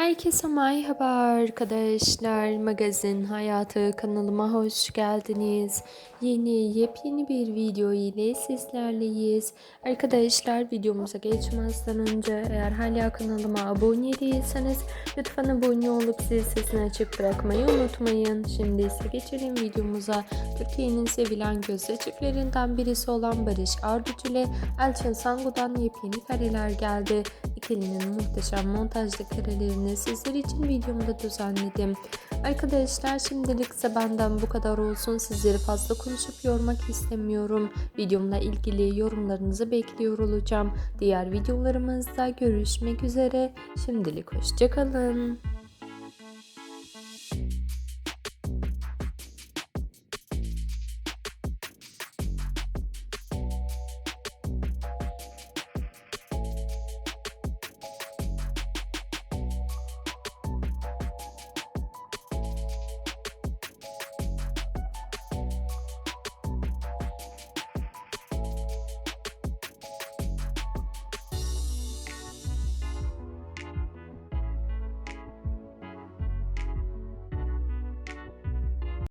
Herkese merhaba arkadaşlar. Magazin Hayatı kanalıma hoş geldiniz. Yeni yepyeni bir video ile sizlerleyiz. Arkadaşlar videomuza geçmezden önce eğer hala kanalıma abone değilseniz lütfen abone olup zil sesini açık bırakmayı unutmayın. Şimdi ise geçelim videomuza. Türkiye'nin sevilen gözyaşıklarından birisi olan Barış Arduç ile Elçin Sangu'dan yepyeni kareler geldi. Kelly'nin muhteşem montajlı karelerini sizler için videomda düzenledim. Arkadaşlar şimdilikse benden bu kadar olsun. Sizleri fazla konuşup yormak istemiyorum. Videomla ilgili yorumlarınızı bekliyor olacağım. Diğer videolarımızda görüşmek üzere. Şimdilik hoşçakalın.